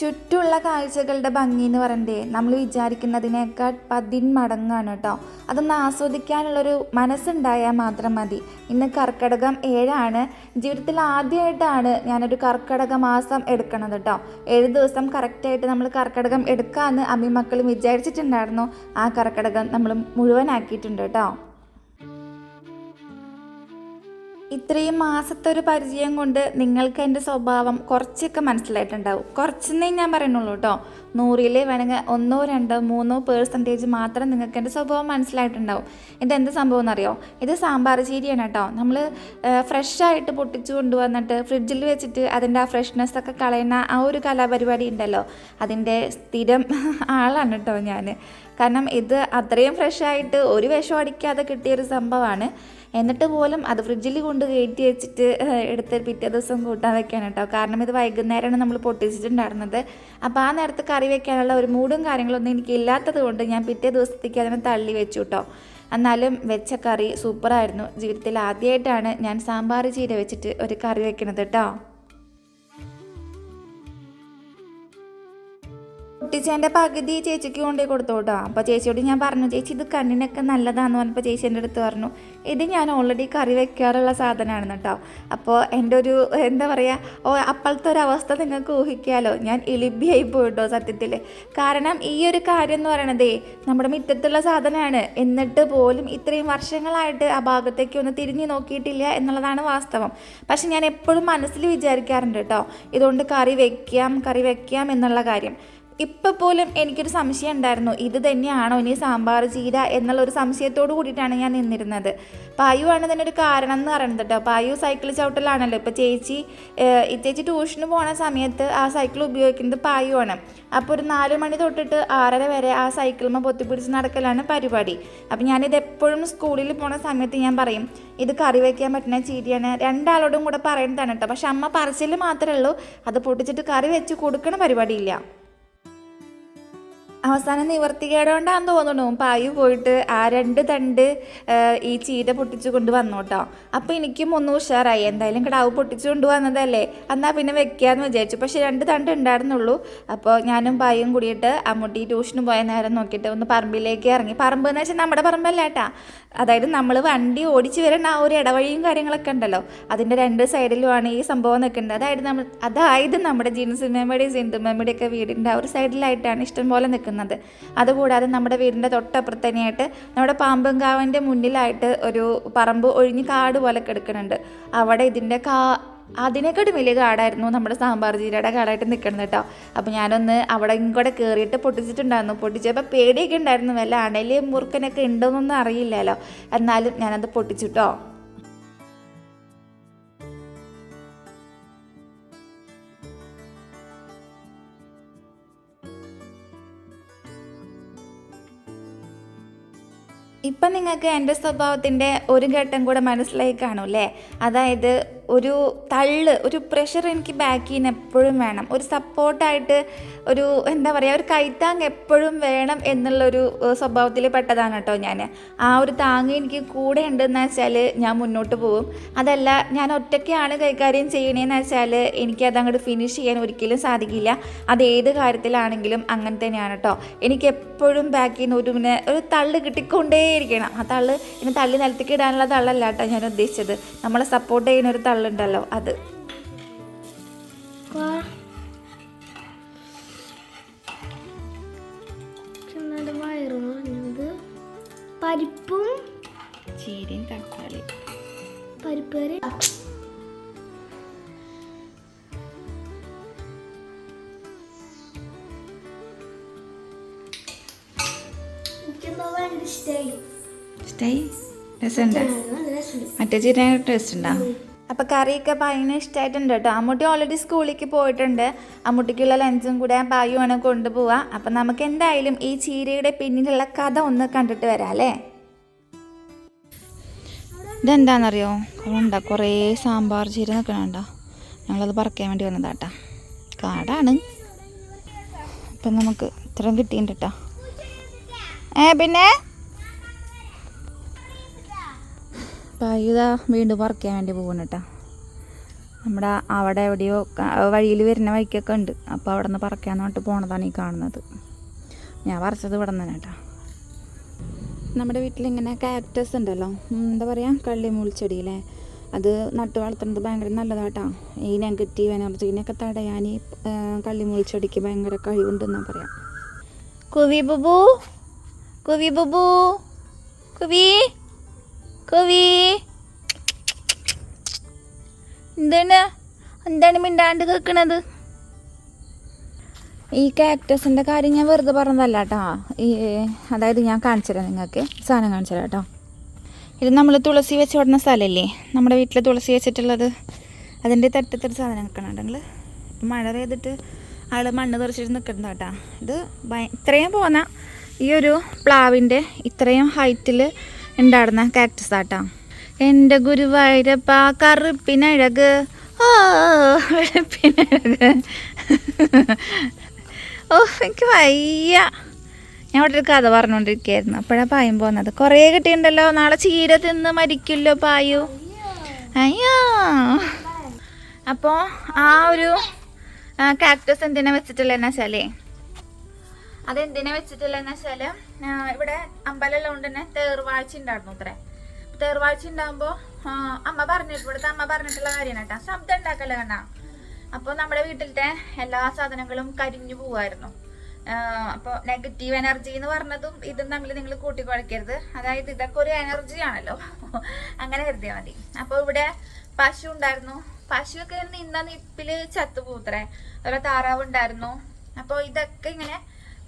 ചുറ്റുമുള്ള കാഴ്ചകളുടെ ഭംഗി എന്ന് പറയുന്നത് നമ്മൾ വിചാരിക്കുന്നതിനേക്കാൾ പതിന്മടങ്ങാണ് കേട്ടോ. അതൊന്ന് ആസ്വദിക്കാനുള്ളൊരു മനസ്സുണ്ടായാൽ മാത്രം മതി. ഇന്ന് കർക്കിടകം ഏഴാണ്. ജീവിതത്തിൽ ആദ്യമായിട്ടാണ് ഞാനൊരു കർക്കിടക മാസം എടുക്കണത് കേട്ടോ. ഏഴ് ദിവസം കറക്റ്റായിട്ട് നമ്മൾ കർക്കിടകം എടുക്കാമെന്ന് അമ്മിമക്കളും വിചാരിച്ചിട്ടുണ്ടായിരുന്നു. ആ കർക്കിടകം നമ്മൾ മുഴുവനാക്കിയിട്ടുണ്ട് കേട്ടോ. ഇത്രയും മാസത്തെ ഒരു പരിചയം കൊണ്ട് നിങ്ങൾക്ക് എന്റെ സ്വഭാവം കുറച്ചൊക്കെ മനസ്സിലായിട്ടുണ്ടാവും. കുറച്ചെന്നേ ഞാൻ പറയുന്നുള്ളൂ കേട്ടോ നൂറിൽ വേണമെങ്കിൽ ഒന്നോ രണ്ടോ മൂന്നോ പേഴ്സന്റേജ് മാത്രം നിങ്ങൾക്ക് എന്റെ സ്വഭാവം മനസ്സിലായിട്ടുണ്ടാവും. ഇത് എന്ത് സംഭവം എന്നറിയോ? ഇത് സാമ്പാർ ചീരിയാണ് കേട്ടോ നമ്മൾ ഫ്രഷ് ആയിട്ട് പൊട്ടിച്ചു കൊണ്ടുവന്നിട്ട് ഫ്രിഡ്ജിൽ വെച്ചിട്ട് അതിന്റെ ആ ഫ്രഷ്നെസ് ഒക്കെ കളയുന്ന ആ ഒരു കലാപരിപാടി ഉണ്ടല്ലോ. അതിന്റെ സ്ഥിരം ആളാണ് കേട്ടോ ഞാൻ കാരണം ഇത് അത്രയും ഫ്രഷ് ആയിട്ട് ഒരു വിഷം അടിക്കാതെ കിട്ടിയൊരു സംഭവമാണ്. എന്നിട്ട് പോലും അത് ഫ്രിഡ്ജിൽ കൊണ്ട് കയറ്റി വെച്ചിട്ട് എടുത്ത് പിറ്റേ ദിവസം കൂട്ടാൻ വെക്കാൻ കേട്ടോ കാരണം ഇത് വൈകുന്നേരമാണ് നമ്മൾ പൊട്ടിച്ചിട്ടുണ്ടായിരുന്നത്. അപ്പോൾ ആ നേരത്ത് കറി വെക്കാനുള്ള ഒരു മൂടും കാര്യങ്ങളൊന്നും എനിക്ക് ഇല്ലാത്തത് കൊണ്ട് ഞാൻ പിറ്റേ ദിവസത്തേക്ക് അതിനെ തള്ളി വെച്ചു കേട്ടോ എന്നാലും വെച്ച കറി സൂപ്പറായിരുന്നു. ജീവിതത്തിൽ ആദ്യമായിട്ടാണ് ഞാൻ സാമ്പാർ ചീര വെച്ചിട്ട് ഒരു കറി വെക്കുന്നത് കേട്ടോ പൊട്ടിച്ചതിന്റെ പകുതി ചേച്ചിക്ക് കൊണ്ടുപോയി കൊടുത്തോട്ടോ. അപ്പോൾ ചേച്ചിയോട് ഞാൻ പറഞ്ഞു ചേച്ചി ഇത് കണ്ണിനൊക്കെ നല്ലതാന്ന് പറഞ്ഞപ്പോൾ ചേച്ചി എന്റെ അടുത്ത് പറഞ്ഞു ഇത് ഞാൻ ഓൾറെഡി കറി വെക്കാറുള്ള സാധനമാണ് കേട്ടോ അപ്പോൾ എന്റെ ഒരു എന്താ പറയുക ഓ അപ്പോഴത്തെ ഒരു അവസ്ഥ നിങ്ങൾക്ക് ഊഹിക്കാമല്ലോ ഞാൻ ഇളിബിയായി പോയിട്ടോ സത്യത്തിൽ കാരണം ഈ ഒരു കാര്യം എന്ന് പറയണതേ നമ്മുടെ മുറ്റത്തുള്ള സാധനമാണ്. എന്നിട്ട് പോലും ഇത്രയും വർഷങ്ങളായിട്ട് ആ ഭാഗത്തേക്ക് ഒന്ന് തിരിഞ്ഞു നോക്കിയിട്ടില്ല എന്നുള്ളതാണ് വാസ്തവം. പക്ഷെ ഞാൻ എപ്പോഴും മനസ്സിൽ വിചാരിക്കാറുണ്ട് കേട്ടോ ഇതുകൊണ്ട് കറി വെക്കാം കറി വെക്കാം എന്നുള്ള കാര്യം. ഇപ്പം പോലും എനിക്കൊരു സംശയം ഉണ്ടായിരുന്നു. ഇത് തന്നെയാണോ ഇനി സാമ്പാർ ചീര എന്നുള്ള ഒരു സംശയത്തോട് കൂടിയിട്ടാണ് ഞാൻ നിന്നിരുന്നത്. പായു ആണ് ഒരു കാരണം എന്ന് പറയുന്നത് കേട്ടോ. പായു സൈക്കിൾ ചവിട്ടലാണല്ലോ. ഇപ്പോൾ ചേച്ചി ചേച്ചി ട്യൂഷന് പോണ സമയത്ത് ആ സൈക്കിൾ ഉപയോഗിക്കുന്നത് പായു ആണ്. അപ്പോൾ ഒരു നാല് മണി തൊട്ടിട്ട് ആറര വരെ ആ സൈക്കിളുമ്മ പൊത്തിപ്പിടിച്ച് നടക്കലാണ് പരിപാടി. അപ്പം ഞാനിത് എപ്പോഴും സ്കൂളിൽ പോണ സമയത്ത് ഞാൻ പറയും ഇത് കറി വയ്ക്കാൻ പറ്റുന്ന ചീരിയാണ്. രണ്ടാളോടും കൂടെ പറയുന്നതാണ് കേട്ടോ. പക്ഷെ അമ്മ പറച്ചിൽ മാത്രമേ ഉള്ളൂ. അത് പൊട്ടിച്ചിട്ട് കറി വെച്ച് കൊടുക്കണ പരിപാടിയില്ല. അവസാനം നിവർത്തികേടുകൊണ്ടാന്ന് തോന്നുന്നു. പായു പോയിട്ട് ആ രണ്ട് തണ്ട് ഈ ചീര പൊട്ടിച്ചു കൊണ്ട് വന്നു കേട്ടോ അപ്പോൾ എനിക്കും ഒന്ന് ഉഷാറായി. എന്തായാലും കടാവ് പൊട്ടിച്ചു കൊണ്ട് വന്നതല്ലേ എന്നാൽ പിന്നെ വെക്കാന്ന് വിചാരിച്ചു. പക്ഷേ രണ്ട് തണ്ട് ഉണ്ടായിരുന്നുള്ളൂ. അപ്പോൾ ഞാനും പായും കൂടിയിട്ട് അമ്മൂട്ടി ട്യൂഷന് പോയ നേരം നോക്കിയിട്ട് ഒന്ന് പറമ്പിലേക്ക് ഇറങ്ങി. പറമ്പ് എന്ന് വെച്ചാൽ നമ്മുടെ പറമ്പല്ല കേട്ടാ. അതായത് നമ്മൾ വണ്ടി ഓടിച്ചു വരുന്ന ആ ഒരു ഇടവഴിയും കാര്യങ്ങളൊക്കെ ഉണ്ടല്ലോ. അതിന്റെ രണ്ട് സൈഡിലുമാണ് ഈ സംഭവം നിൽക്കുന്നത്. അതായത് നമ്മൾ അതായത് നമ്മുടെ ജിൻസിമ്മയുടെയും സിന്ധുമ്മയുടെയും ഒക്കെ വീടിന്റെ ആ ഒരു സൈഡിലായിട്ടാണ് ഇഷ്ടം പോലെ നിൽക്കുന്നത്. അതുകൂടാതെ നമ്മുടെ വീടിന്റെ തൊട്ടപ്പുറത്ത് തന്നെയായിട്ട് നമ്മുടെ പാമ്പങ്കാവിന്റെ മുന്നിലായിട്ട് ഒരു പറമ്പ് ഒഴിഞ്ഞ് കാട് പോലെ കിടക്കുന്നുണ്ട്. അവിടെ ഇതിന്റെ കാ അതിനെക്കാട്ടും വലിയ കാടായിരുന്നു നമ്മുടെ സാമ്പാർ ജീരയുടെ കാടായിട്ട് നിൽക്കുന്നത് കേട്ടോ. അപ്പോൾ ഞാനൊന്ന് അവിടെ കൂടെ കയറിയിട്ട് പൊട്ടിച്ചിട്ടുണ്ടായിരുന്നു. പൊട്ടിച്ചപ്പോൾ പേടിയൊക്കെ ഉണ്ടായിരുന്നു. വല്ല അണൽ മുറുക്കനൊക്കെ ഉണ്ടോയെന്നൊന്നും അറിയില്ലല്ലോ. എന്നാലും ഞാനത് പൊട്ടിച്ചിട്ടോ ഇപ്പം നിങ്ങൾക്ക് എന്റെ സ്വഭാവത്തിന്റെ ഒരു ഘട്ടം കൂടെ മനസ്സിലായി കാണും അല്ലേ? അതായത് ഒരു തള്ള് ഒരു പ്രഷർ എനിക്ക് ബാക്ക് ചെയ്യുന്ന എപ്പോഴും വേണം. ഒരു സപ്പോർട്ടായിട്ട് ഒരു എന്താ പറയുക ഒരു കൈത്താങ് എപ്പോഴും വേണം എന്നുള്ളൊരു സ്വഭാവത്തിൽ പെട്ടതാണ് കേട്ടോ ഞാൻ ആ ഒരു താങ് എനിക്ക് കൂടെ ഉണ്ടെന്ന് വെച്ചാൽ ഞാൻ മുന്നോട്ട് പോകും അതല്ല ഞാൻ ഒറ്റയ്ക്കാണ് കൈകാര്യം ചെയ്യണേന്ന് വെച്ചാൽ എനിക്കത് അങ്ങോട്ട് ഫിനിഷ് ചെയ്യാൻ ഒരിക്കലും സാധിക്കില്ല. അത് ഏത് കാര്യത്തിലാണെങ്കിലും അങ്ങനെ തന്നെയാണ് കേട്ടോ എനിക്ക് എപ്പോഴും ബാക്കിൽ നിന്ന് ഒരു പിന്നെ ഒരു തള്ള് കിട്ടിക്കൊണ്ടേയിരിക്കണം. ആ തള്ള് ഇനി തള്ളി നിലത്തേക്ക് ഇടാനുള്ള തള്ളല്ല കേട്ടോ ഞാൻ ഉദ്ദേശിച്ചത്. നമ്മളെ സപ്പോർട്ട് ചെയ്യുന്ന ഒരു തള്ളുണ്ടല്ലോ അത്. പരിപ്പും ചീരയും തക്കാളി. പരിപ്പ് കറി. ഇഷ്ടമായി രസമുണ്ട്. മറ്റേ ചീര ടേസ്റ്റ് ഉണ്ടോ അപ്പോൾ കറിയൊക്കെ ഭയങ്കര ഇഷ്ടമായിട്ടുണ്ട് കേട്ടോ. അമ്മൂട്ടി ഓൾറെഡി സ്കൂളിലേക്ക് പോയിട്ടുണ്ട്. അമ്മൂട്ടിക്കുള്ള ലഞ്ചും കൂടെ പായുവാണ് കൊണ്ടുപോവുക അപ്പം നമുക്ക് എന്തായാലും ഈ ചീരയുടെ പിന്നിലുള്ള കഥ ഒന്ന് കണ്ടിട്ട് വരാം അല്ലേ? ഇതെന്താണെന്നറിയോ ഉണ്ടാ കുറേ സാമ്പാർ ചീര നിൽക്കണുണ്ടോ ഞങ്ങളത് പറിക്കാൻ വേണ്ടി വന്നതാട്ടാ കാടാണ്. അപ്പം നമുക്ക് ഇത്രയും കിട്ടിയിട്ടുണ്ട് കേട്ടോ ഏ പിന്നെ? പായുത വീണ്ടും പറിക്കാൻ വേണ്ടി പോകുന്നു കേട്ടോ നമ്മുടെ അവിടെ എവിടെയോ വഴിയിൽ വരുന്ന വഴിക്കൊക്കെ ഉണ്ട്. അപ്പോൾ അവിടെ നിന്ന് പറിക്കാന്ന് പറഞ്ഞിട്ട് പോണതാണ് ഈ കാണുന്നത്. ഞാൻ പറിച്ചത് ഇവിടെ നിന്ന് കേട്ടോ നമ്മുടെ വീട്ടിലിങ്ങനെ കാക്ടസ് ഉണ്ടല്ലോ. എന്താ പറയുക കള്ളിമുൾച്ചെടിയിലെ അത് നട്ടു വളർത്തുന്നത് ഭയങ്കര നല്ലതാട്ടോ ഈ നെഗറ്റീവ് എനർജീനെയൊക്കെ തടയാൻ ഈ ആ, കള്ളിമുൾച്ചെടിക്ക് ഭയങ്കര കഴിവുണ്ടെന്നാ പറയാം. കുവി ബുബു? കുവി ബുബു? കുവി? കുവി എന്താണ്? എന്താണ് മിണ്ടാണ്ട് കേൾക്കണത് ഈ കാക്ടസിന്റെ കാര്യം ഞാൻ വെറുതെ പറഞ്ഞതല്ല കേട്ടോ ഈ അതായത് ഞാൻ കാണിച്ചു തരാം നിങ്ങൾക്ക്. സാധനം കാണിച്ചു തരാം കേട്ടോ ഇത് നമ്മൾ തുളസി വെച്ച് വിടുന്ന സ്ഥലമല്ലേ? നമ്മുടെ വീട്ടിൽ തുളസി വെച്ചിട്ടുള്ളത്. അതിന്റെ തട്ടത്തൊരു സാധനം നിൽക്കണുണ്ടെങ്കിൽ മഴ പെയ്തിട്ട് ആൾ മണ്ണ് തെറിച്ചിട്ട് നിൽക്കുന്നത് കേട്ടോ ഇത് ഇത്രയും പോന്ന ഈ ഒരു പ്ലാവിന്റെ ഇത്രയും ഹൈറ്റിൽ ഉണ്ടായിരുന്ന കാക്ടസ് ആട്ടാ. എന്റെ ഗുരുവായൂരപ്പ കറുപ്പിനഴക്. ഓ വെളുപ്പിനഴക്. ഓ എനിക്ക് വയ്യ. ഞാൻ അവിടെ ഒരു കഥ പറഞ്ഞുകൊണ്ടിരിക്കുകയായിരുന്നു അപ്പോഴാണ് പായും പോകുന്നത് കുറേ കിട്ടിയിട്ടുണ്ടല്ലോ. നാളെ ചീര തിന്ന് മരിക്കില്ലോ പായു. അയ്യോ. അപ്പോൾ ആ ഒരു കാക്ടസ് എന്തിനാ വെച്ചിട്ടുള്ളതെന്ന് വെച്ചാലേ അതെന്തിനാ എന്ന് വെച്ചാൽ ഇവിടെ അമ്പലമുള്ളത് കൊണ്ട് തന്നെ തേർവാഴ്ച ഉണ്ടായിരുന്നു അത്രേ. തേർവാഴ്ച ഉണ്ടാകുമ്പോൾ അമ്മ പറഞ്ഞിട്ട് ഇവിടുത്തെ അമ്മ പറഞ്ഞിട്ടുള്ള കാര്യമാണ് കേട്ടോ. ശബ്ദം ഉണ്ടാക്കല കണ്ട അപ്പോൾ നമ്മുടെ വീട്ടിലത്തെ എല്ലാ സാധനങ്ങളും കരിഞ്ഞു പോവായിരുന്നു. അപ്പോൾ നെഗറ്റീവ് എനർജി എന്ന് പറഞ്ഞതും ഇതും തമ്മിൽ നിങ്ങൾ കൂട്ടിക്കുഴക്കരുത്. അതായത് ഇതൊക്കെ ഒരു എനർജി ആണല്ലോ. അങ്ങനെ കരുതിയാൽ മതി. അപ്പോൾ ഇവിടെ പശു ഉണ്ടായിരുന്നു. പശുവൊക്കെ നിന്ന നിപ്പിൽ ചത്തുപോത്രേ അതുപോലെ താറാവ് ഉണ്ടായിരുന്നു. അപ്പോൾ ഇതൊക്കെ ഇങ്ങനെ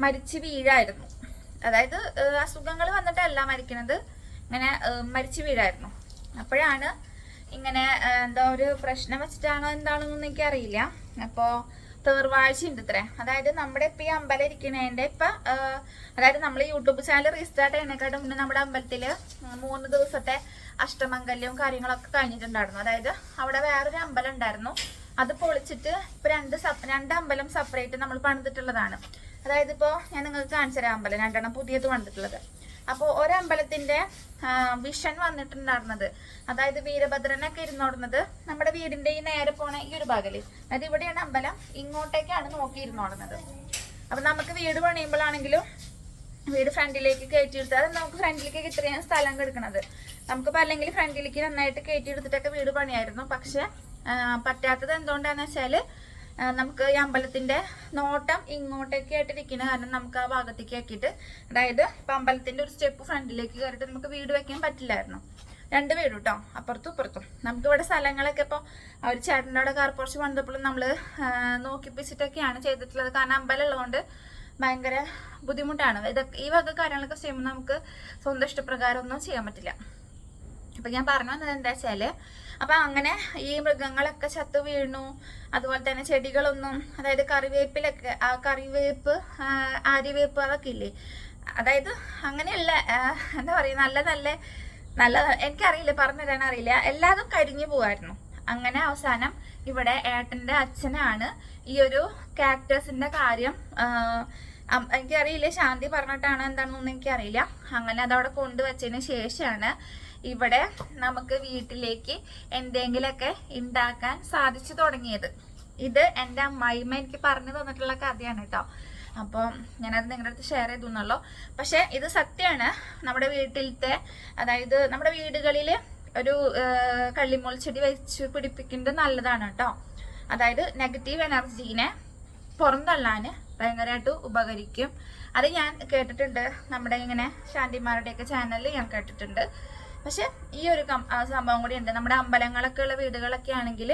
മരിച്ച് വീഴായിരുന്നു. അതായത് അസുഖങ്ങൾ വന്നിട്ടല്ല മരിക്കണത്. ഇങ്ങനെ മരിച്ചു വീഴായിരുന്നു. അപ്പോഴാണ് ഇങ്ങനെ എന്താ ഒരു പ്രശ്നം വെച്ചിട്ടാണോ എന്താണെന്നൊന്നും എനിക്കറിയില്ല. അപ്പോൾ തേർവാഴ്ച ഉണ്ട് ഇത്രേ. അതായത് നമ്മുടെ ഇപ്പം ഈ അമ്പലം ഇരിക്കണതിന്റെ ഇപ്പം അതായത് നമ്മൾ യൂട്യൂബ് ചാനൽ റീസ്റ്റാർട്ട് ചെയ്യുന്നതിനെക്കാട്ടും മുന്നേ നമ്മുടെ അമ്പലത്തിൽ മൂന്ന് ദിവസത്തെ അഷ്ടമംഗല്യവും കാര്യങ്ങളൊക്കെ കഴിഞ്ഞിട്ടുണ്ടായിരുന്നു. അതായത് അവിടെ വേറൊരു അമ്പലം ഉണ്ടായിരുന്നു. അത് പൊളിച്ചിട്ട് ഇപ്പൊ രണ്ട് രണ്ട് അമ്പലം സെപ്പറേറ്റ് നമ്മൾ പണിതിട്ടുള്ളതാണ്. അതായത് ഇപ്പോൾ ഞാൻ നിങ്ങൾക്ക് കാണിച്ചു തരാം അമ്പലം. രണ്ടെണ്ണം പുതിയത് വന്നിട്ടുള്ളത്. അപ്പോൾ ഒരമ്പലത്തിന്റെ വിഷൻ വന്നിട്ടുണ്ടായിരുന്നത്. അതായത് വീരഭദ്രനൊക്കെ ഇരുന്നോടുന്നത് നമ്മുടെ വീടിന്റെ ഈ നേരെ പോണ ഈ ഒരു ഭാഗത്തിൽ അതായത് ഇവിടെയാണ് അമ്പലം. ഇങ്ങോട്ടേക്കാണ് നോക്കി ഇരുന്നോടുന്നത്. അപ്പം നമുക്ക് വീട് പണിയുമ്പോഴാണെങ്കിലും വീട് ഫ്രണ്ടിലേക്ക് കയറ്റിയെടുത്ത് അത് നമുക്ക് ഫ്രണ്ടിലേക്ക് ഇത്രയും സ്ഥലം കിടക്കണത്. നമുക്കിപ്പോൾ അല്ലെങ്കിൽ ഫ്രണ്ടിലേക്ക് നന്നായിട്ട് കയറ്റിയെടുത്തിട്ടൊക്കെ വീട് പണിയായിരുന്നു. പക്ഷേ പറ്റാത്തത് എന്തുകൊണ്ടാണെന്ന് വെച്ചാൽ നമുക്ക് ഈ അമ്പലത്തിന്റെ നോട്ടം ഇങ്ങോട്ടേക്ക് ആയിട്ടിരിക്കുന്ന കാരണം നമുക്ക് ആ ഭാഗത്തേക്ക് ആക്കിയിട്ട് അതായത് ഇപ്പൊ അമ്പലത്തിന്റെ ഒരു സ്റ്റെപ്പ് ഫ്രണ്ടിലേക്ക് കയറിയിട്ട് നമുക്ക് വീട് വെക്കാൻ പറ്റില്ലായിരുന്നു. രണ്ട് വീട് കേട്ടോ അപ്പുറത്തും ഇപ്പുറത്തും. നമുക്ക് ഇവിടെ സ്ഥലങ്ങളൊക്കെ ഇപ്പോൾ അവർ ചേട്ടന്റെ അവിടെ കാർ പോർച്ച് പണിതപ്പോഴും നമ്മൾ നോക്കിപ്പിച്ചിട്ടൊക്കെയാണ് ചെയ്തിട്ടുള്ളത്. കാരണം അമ്പലം ഉള്ളതുകൊണ്ട് ഭയങ്കര ബുദ്ധിമുട്ടാണ്. ഇതൊക്കെ ഈ വക കാര്യങ്ങളൊക്കെ ചെയ്യുമ്പോൾ നമുക്ക് സ്വന്തം ഇഷ്ടപ്രകാരം ഒന്നും ചെയ്യാൻ പറ്റില്ല. അപ്പൊ ഞാൻ പറഞ്ഞു വന്നത് എന്താ വെച്ചാൽ അപ്പൊ അങ്ങനെ ഈ മൃഗങ്ങളൊക്കെ ചത്തു വീണു. അതുപോലെ തന്നെ ചെടികളൊന്നും അതായത് കറിവേപ്പിലൊക്കെ ആ കറിവേപ്പ് ആരിവേപ്പ് അതൊക്കെ ഇല്ലേ? അതായത് അങ്ങനെയുള്ള എന്താ പറയുക നല്ല നല്ല നല്ല എനിക്കറിയില്ല പറഞ്ഞു തരാൻ അറിയില്ല. എല്ലാതും കരിഞ്ഞു പോവായിരുന്നു. അങ്ങനെ അവസാനം ഇവിടെ ഏട്ടന്റെ അച്ഛനാണ് ഈ ഒരു കാക്ടസിന്റെ കാര്യം എനിക്കറിയില്ല ശാന്തി പറഞ്ഞിട്ടാണ് എന്താണെന്നൊന്നും എനിക്കറിയില്ല. അങ്ങനെ അതവിടെ കൊണ്ടുവച്ചതിന് ശേഷമാണ് ഇവിടെ നമുക്ക് വീട്ടിലേക്ക് എന്തെങ്കിലുമൊക്കെ ഉണ്ടാക്കാൻ സാധിച്ചു തുടങ്ങിയത്. ഇത് എന്റെ അമ്മായിമ്മ എനിക്ക് പറഞ്ഞു തന്നിട്ടുള്ള കഥയാണ് കേട്ടോ. അപ്പോൾ ഞാനത് നിങ്ങളുടെ അടുത്ത് ഷെയർ ചെയ്തു എന്നുള്ളൂ. പക്ഷേ ഇത് സത്യമാണ്. നമ്മുടെ വീട്ടിലത്തെ അതായത് നമ്മുടെ വീടുകളിൽ ഒരു കള്ളിമോൾ ചെടി വെച്ച് പിടിപ്പിക്കുന്നത് നല്ലതാണ് കേട്ടോ. അതായത് നെഗറ്റീവ് എനർജീനെ പുറന്തള്ളാൻ ഭയങ്കരമായിട്ട് ഉപകരിക്കും. അത് ഞാൻ കേട്ടിട്ടുണ്ട്. നമ്മുടെ ഇങ്ങനെ ശാന്തിമാരുടെയൊക്കെ ചാനലിൽ ഞാൻ കേട്ടിട്ടുണ്ട്. പക്ഷെ ഈ ഒരു സംഭവം കൂടി ഉണ്ട്. നമ്മുടെ അമ്പലങ്ങളൊക്കെ ഉള്ള വീടുകളൊക്കെ ആണെങ്കിൽ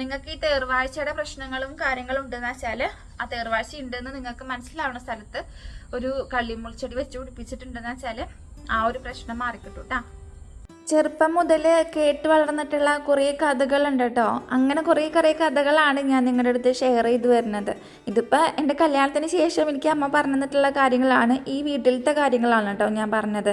നിങ്ങൾക്ക് ഈ തേർവാഴ്ചയുടെ പ്രശ്നങ്ങളും കാര്യങ്ങളും ഉണ്ടെന്ന് വെച്ചാൽ ആ തേർവാഴ്ച ഉണ്ടെന്ന് നിങ്ങൾക്ക് മനസ്സിലാവുന്ന സ്ഥലത്ത് ഒരു കള്ളിമുൾച്ചെടി വെച്ച് പിടിപ്പിച്ചിട്ടുണ്ടെന്ന് വെച്ചാൽ ആ ഒരു പ്രശ്നം മാറിക്കിട്ടും കേട്ടോ ചെറുപ്പം മുതൽ കേട്ട് വളർന്നിട്ടുള്ള കുറേ കഥകളുണ്ട് കേട്ടോ അങ്ങനെ കുറേ കുറേ കഥകളാണ് ഞാൻ നിങ്ങളുടെ അടുത്ത് ഷെയർ ചെയ്ത് വരുന്നത്. ഇതിപ്പോൾ എന്റെ കല്യാണത്തിന് ശേഷം എനിക്ക് അമ്മ പറഞ്ഞു തന്നിട്ടുള്ള കാര്യങ്ങളാണ് ഈ വീട്ടിലത്തെ കാര്യങ്ങളാണ് കേട്ടോ ഞാൻ പറഞ്ഞത്.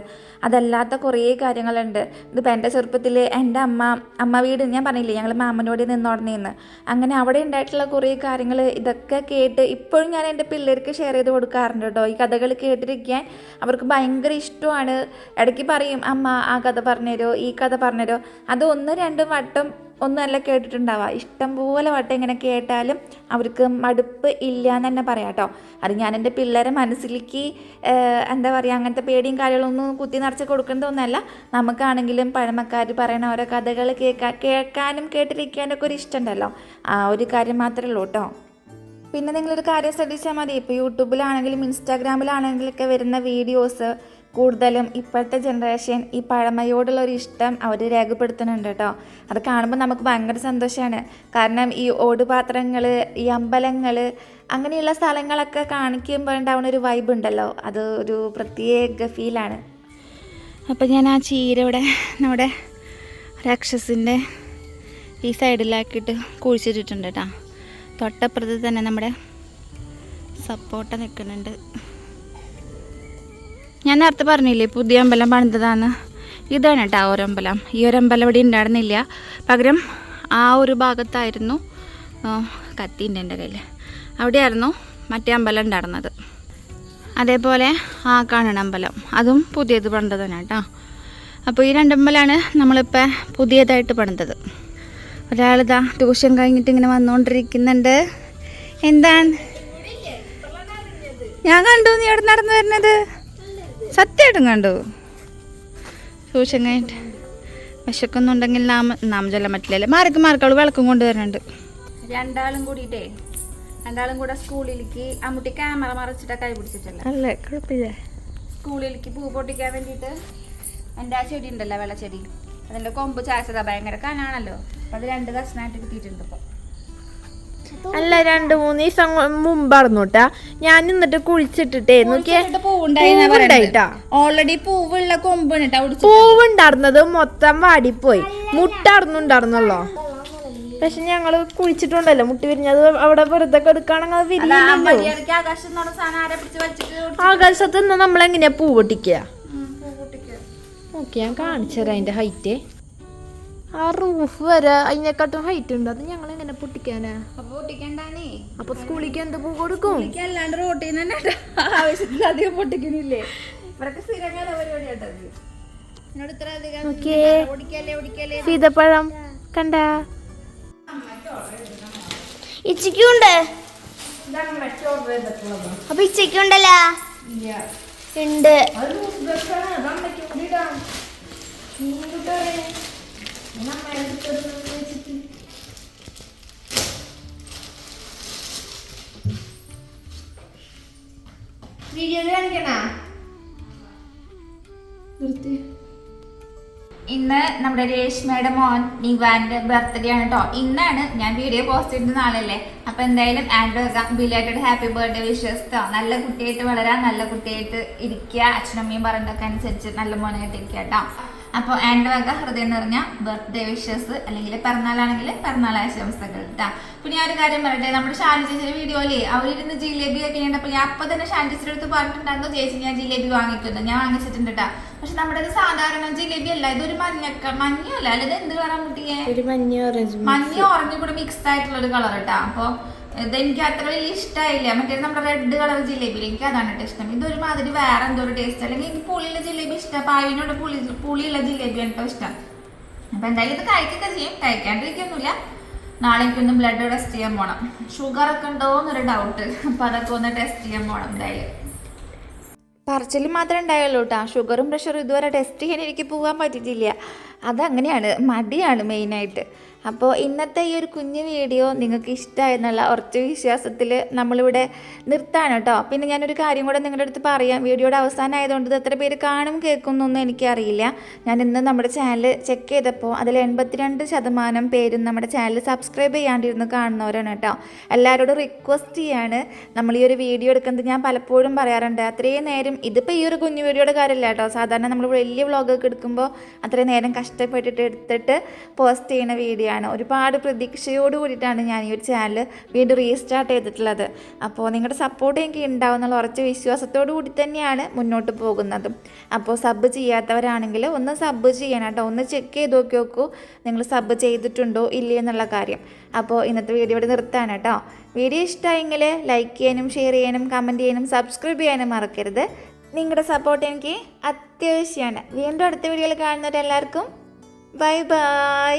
അതല്ലാത്ത കുറേ കാര്യങ്ങളുണ്ട്. ഇതിപ്പോൾ എന്റെ ചെറുപ്പത്തിൽ എന്റെ അമ്മ അമ്മ വീട് ഞാൻ പറഞ്ഞില്ലേ ഞങ്ങൾ മാമനോട് നിന്നോടനേന്ന് അങ്ങനെ അവിടെ ഉണ്ടായിട്ടുള്ള കുറേ കാര്യങ്ങൾ ഇതൊക്കെ കേട്ട് ഇപ്പോഴും ഞാൻ എന്റെ പിള്ളേർക്ക് ഷെയർ ചെയ്ത് കൊടുക്കാറുണ്ട് കേട്ടോ. ഈ കഥകൾ കേട്ടിരിക്കാൻ അവർക്ക് ഭയങ്കര ഇഷ്ടമാണ്. ഇടയ്ക്ക് പറയും അമ്മ ആ കഥ പറഞ്ഞു പറഞ്ഞുതരോ ഈ കഥ പറഞ്ഞുതരോ അത് ഒന്ന് രണ്ടും വട്ടം ഒന്നല്ല കേട്ടിട്ടുണ്ടാവുക. ഇഷ്ടം പോലെ വട്ടം ഇങ്ങനെ കേട്ടാലും അവർക്ക് മടുപ്പ് ഇല്ല എന്ന് തന്നെ പറയാം കേട്ടോ. അത് ഞാൻ എന്റെ പിള്ളേരെ മനസ്സിലേക്ക് എന്താ പറയുക അങ്ങനത്തെ പേടിയും കാര്യങ്ങളൊന്നും കുത്തി നിറച്ച് കൊടുക്കേണ്ടതൊന്നുമല്ല നമുക്കാണെങ്കിലും പഴമക്കാർ പറയുന്ന ഓരോ കഥകൾ കേൾക്കാൻ കേൾക്കാനും കേട്ടിരിക്കാനൊക്കെ ഒരു ഇഷ്ടമുണ്ടല്ലോ ആ ഒരു കാര്യം മാത്രമേ ഉള്ളൂ കേട്ടോ. പിന്നെ നിങ്ങളൊരു കാര്യം ശ്രദ്ധിച്ചാൽ മതി. ഇപ്പോൾ യൂട്യൂബിലാണെങ്കിലും ഇൻസ്റ്റാഗ്രാമിലാണെങ്കിലും ഒക്കെ വരുന്ന വീഡിയോസ് കൂടുതലും ഇപ്പോഴത്തെ ജനറേഷൻ ഈ പഴമയോടുള്ള ഒരു ഇഷ്ടം അവർ രേഖപ്പെടുത്തുന്നുണ്ട് കേട്ടോ. അത് കാണുമ്പോൾ നമുക്ക് ഭയങ്കര സന്തോഷമാണ് കാരണം ഈ ഓടുപാത്രങ്ങൾ ഈ അമ്പലങ്ങൾ അങ്ങനെയുള്ള സ്ഥലങ്ങളൊക്കെ കാണിക്കുമ്പോൾ ഉണ്ടാവുന്ന ഒരു വൈബ് ഉണ്ടല്ലോ. അത് ഒരു പ്രത്യേക ഫീലാണ് അപ്പോൾ ഞാൻ ആ ചീര ഇവിടെ നമ്മുടെ രാക്ഷസിന്റെ ഈ സൈഡിലാക്കിയിട്ട് കുഴിച്ചിട്ടിട്ടുണ്ട് കേട്ടോ. തൊട്ടപ്പുറത്ത് തന്നെ നമ്മുടെ സപ്പോട്ട നിൽക്കുന്നുണ്ട്. ഞാൻ നേരത്തെ പറഞ്ഞില്ലേ പുതിയ അമ്പലം പണിതതാന്ന് ഇതാണ് കേട്ടോ ആ ഒരു അമ്പലം. ഈ ഒരു അമ്പലം ഇവിടെ ഉണ്ടായിരുന്നില്ല. പകരം ആ ഒരു ഭാഗത്തായിരുന്നു കത്തിന്റെ എന്റെ കയ്യിൽ അവിടെയായിരുന്നു മറ്റേ അമ്പലം ഉണ്ടായിരുന്നത്. അതേപോലെ ആ കാണണ അമ്പലം. അതും പുതിയത് പണിത് തന്നെ കേട്ടോ. അപ്പോൾ ഈ രണ്ടമ്പലമാണ് നമ്മളിപ്പോൾ പുതിയതായിട്ട് പണിതത്. ഒരാളിതാ ട്യൂഷൻ കഴിഞ്ഞിട്ട് ഇങ്ങനെ വന്നുകൊണ്ടിരിക്കുന്നുണ്ട് എന്താണ്? ഞാൻ കണ്ടു നീ അവിടെ നടന്നു വരുന്നത്? സത്യമായിട്ടും കണ്ടു. ട്യൂഷൻ കഴിഞ്ഞിട്ട് വിശക്കൊന്നുണ്ടെങ്കിൽ നാമ നാം ചൊല്ലാൻ പറ്റില്ലല്ലേ? മാർക്ക് മാർക്കവൾ വിളക്കും കൊണ്ടുവരുന്നുണ്ട്. രണ്ടാളും കൂടിയിട്ടേ രണ്ടാളും കൂടെ സ്കൂളിലേക്ക് അമ്മുട്ടി ക്യാമറ മറച്ചിട്ട് കൈ പിടിച്ചിട്ടല്ല അല്ലേ കുഴപ്പമില്ല. സ്കൂളിലേക്ക് പൂ പൊട്ടിക്കാൻ വേണ്ടിയിട്ട് എന്റെ ആ ചെടി ഉണ്ടല്ലോ വെള്ളച്ചെടി അതിന്റെ കൊമ്പ് ചായച്ചതാ ഭയങ്കര കനാണല്ലോ. അപ്പം അത് രണ്ട് കഷ്ണമായിട്ട് കിട്ടിയിട്ടുണ്ട് ഇപ്പോൾ അല്ല രണ്ട് മൂന്ന് ദിവസം മുമ്പ് കേട്ടാ ഞാൻ എന്നിട്ട് കുഴിച്ചിട്ടിട്ടേ നോക്കിയേ. പൂവുണ്ടായിട്ടാ. ഓൾറെഡി പൂവുള്ള കൊമ്പ് പൂവുണ്ടായിരുന്നത് മൊത്തം വാടിപ്പോയി. മുട്ടാർന്നുണ്ടായിരുന്നല്ലോ പക്ഷെ ഞങ്ങൾ കുഴിച്ചിട്ടുണ്ടല്ലോ മുട്ടി വിരിഞ്ഞത് അവിടെ വെറുതെ എടുക്കുകയാണെങ്കിൽ അത് വിരിയില്ലല്ലോ. ആകാശത്ത് നിന്ന് നമ്മളെങ്ങനെയാ പൂവട്ടിക്ക പൊട്ടിക്കുക? ഞാൻ പൂ പൊട്ടിക്കുക. നോക്കി ഞാൻ കാണിച്ചുതരാം അതിന്റെ ഹൈറ്റ് ആ റൂഫ് വരെ അതിനെക്കാട്ടും ഹൈറ്റ് ഉണ്ട്. അത് ഞങ്ങൾ എങ്ങനെ പൊട്ടിക്കാനാ? അപ്പൊ പൊട്ടിക്കണ്ടാനേ അപ്പൊ സ്കൂളിലേക്ക് എന്ത് പൂ കൊടുക്കും? അല്ലാണ്ട് റോട്ടിൽ തന്നെ ആവശ്യത്തിലധികം പൊട്ടിക്കണില്ലേ? ഇവരൊക്കെ പരിപാടിയാട്ടത് സീതപ്പഴം കണ്ട? ഇച്ചയ്ക്കുണ്ട് അപ്പൊ ഇച്ചയ്ക്കുണ്ടല്ലോ ഉണ്ട്. ഇന്ന് നമ്മുടെ രേഷ്മയുടെ മോൻ നിവാന്റെ ബർത്ത്ഡേ ആണ് കേട്ടോ ഇന്നാണ് ഞാൻ വീഡിയോ പോസ്റ്റ് ചെയ്യുന്ന നാളല്ലേ? അപ്പൊ എന്തായാലും and belated happy birthday wishes നല്ല കുട്ടിയായിട്ട് വളരാൻ നല്ല കുട്ടിയായിട്ട് ഇരിക്കുക. അച്ഛനമ്മയും പറഞ്ഞതൊക്കെ അനുസരിച്ച് നല്ല മോനായിട്ട് ഇരിക്കുക കേട്ടോ അപ്പോൾ ആൻഡ് വക ഹൃദയം നിറഞ്ഞ ബർത്ത്ഡേ വിഷസ് അല്ലെങ്കിൽ പിറന്നാളാണെങ്കിൽ പിറന്നാൾ ആശംസകൾ കേട്ടോ പിന്നെ ഞാൻ ഒരു കാര്യം പറയട്ടെ നമ്മുടെ ഷാനി ചേച്ചിയുടെ വീഡിയോയിൽ അവരിരുന്ന് ജിലേബി ഒക്കെ ചെയ്യേണ്ടപ്പോൾ ഞാൻ അപ്പൊ തന്നെ ഷാനി ചേച്ചിയുടെ അടുത്ത് പറഞ്ഞിട്ടുണ്ടായിരുന്നു ചേച്ചി ഞാൻ ജിലേബി വാങ്ങിക്കുന്നുണ്ട് ഞാൻ വാങ്ങിച്ചിട്ടുണ്ട് കേട്ടോ പക്ഷെ നമ്മുടെ ഇത് സാധാരണ ജിലേബി അല്ല ഇതൊരു മഞ്ഞക്ക മഞ്ഞല്ല അല്ല ഇത് എന്ത് കളറാൻ കുട്ടിയെ മഞ്ഞ ഓറഞ്ച് മഞ്ഞ ഓറഞ്ച് കൂടെ മിക്സ് ആയിട്ടുള്ള ഒരു കളർ കേട്ടോ അപ്പോൾ ഇത് എനിക്ക് അത്ര വലിയ ഇഷ്ടമായില്ല മറ്റേ നമ്മുടെ റെഡ് കളർ ജിലേബി എനിക്ക് അതാണ് കേട്ടോ ഇഷ്ടം. ഇതൊരു മാതിരി വേറെ എന്തോ ഒരു ടേസ്റ്റ് അല്ലെങ്കിൽ എനിക്ക് പുളിയുള്ള ജിലേബി ഇഷ്ടം. പാവിനോട് പുളി പുളിയുള്ള ജിലേബിയാണ് കേട്ടോ ഇഷ്ടം. അപ്പൊ എന്തായാലും ഇത് കഴിക്കൊക്കെ ചെയ്യും. കഴിക്കാണ്ടിരിക്കൊന്നുമില്ല നാളെ എനിക്കൊന്ന് ബ്ലഡ് ടെസ്റ്റ് ചെയ്യാൻ പോണം. ഷുഗർ ഒക്കെ ഉണ്ടോ എന്നൊരു ഡൗട്ട് അപ്പൊ അതൊക്കെ ഒന്ന് ടെസ്റ്റ് ചെയ്യാൻ പോണം എന്തായാലും. പറച്ചിൽ മാത്രമേ ഉണ്ടായുള്ളൂ കേട്ടോ ഷുഗറും പ്രഷറും ഇതുവരെ ടെസ്റ്റ് ചെയ്യാൻ എനിക്ക് പോകാൻ പറ്റിയിട്ടില്ല. അതങ്ങനെയാണ് മടിയാണ് മെയിനായിട്ട്. അപ്പോൾ ഇന്നത്തെ ഈ ഒരു കുഞ്ഞു വീഡിയോ നിങ്ങൾക്ക് ഇഷ്ടമായെന്നുള്ള ഉറച്ച വിശ്വാസത്തിൽ നമ്മളിവിടെ നിർത്താണ് കേട്ടോ. പിന്നെ ഞാനൊരു കാര്യം കൂടെ നിങ്ങളുടെ അടുത്ത് പറയാം. വീഡിയോയുടെ അവസാനം ആയതുകൊണ്ട് ഇത് എത്ര പേര് കാണും കേൾക്കുന്നൊന്നും എനിക്കറിയില്ല. ഞാൻ ഇന്ന് നമ്മുടെ ചാനൽ ചെക്ക് ചെയ്തപ്പോൾ അതിൽ എൺപത്തിരണ്ട് ശതമാനം പേരും നമ്മുടെ ചാനൽ സബ്സ്ക്രൈബ് ചെയ്യാണ്ടിരുന്ന് കാണുന്നവരാണ് കേട്ടോ. എല്ലാവരോടും റിക്വസ്റ്റ് ചെയ്യാണ് നമ്മൾ ഈ ഒരു വീഡിയോ എടുക്കുന്നത്. ഞാൻ പലപ്പോഴും പറയാറുണ്ട് അത്രയും നേരം ഇതിപ്പോൾ ഈ ഒരു കുഞ്ഞു വീഡിയോയുടെ കാര്യമില്ല കേട്ടോ. സാധാരണ നമ്മൾ വലിയ വ്ളോഗൊക്കെ എടുക്കുമ്പോൾ അത്രയും നേരം കഷ്ടപ്പെട്ടിട്ട് എടുത്തിട്ട് പോസ്റ്റ് ചെയ്യുന്ന വീഡിയോ ആണ്. ഒരുപാട് പ്രതീക്ഷയോട് കൂടിയിട്ടാണ് ഞാൻ ഈ ഒരു ചാനൽ വീണ്ടും റീസ്റ്റാർട്ട് ചെയ്തിട്ടുള്ളത്. അപ്പോൾ നിങ്ങളുടെ സപ്പോർട്ട് എനിക്ക് ഉണ്ടാവും എന്നുള്ള ഉറച്ച വിശ്വാസത്തോടു കൂടി തന്നെയാണ് മുന്നോട്ട് പോകുന്നത്. അപ്പോൾ സബ് ചെയ്യാത്തവരാണെങ്കിൽ ഒന്ന് സബ് ചെയ്യണം കേട്ടോ. ഒന്ന് ചെക്ക് ചെയ്ത് നോക്കി നോക്കൂ നിങ്ങൾ സബ് ചെയ്തിട്ടുണ്ടോ ഇല്ലേ എന്നുള്ള കാര്യം. അപ്പോൾ ഇന്നത്തെ വീഡിയോ ഇവിടെ നിർത്താണ് കേട്ടോ. വീഡിയോ ഇഷ്ടമായെങ്കിൽ ലൈക്ക് ചെയ്യാനും ഷെയർ ചെയ്യാനും കമന്റ് ചെയ്യാനും സബ്സ്ക്രൈബ് ചെയ്യാനും മറക്കരുത്. നിങ്ങളുടെ സപ്പോർട്ട് എനിക്ക് അത്യാവശ്യമാണ്. വീണ്ടും അടുത്ത വീഡിയോയിൽ കാണുന്നവരെല്ലാവർക്കും ബൈ ബൈ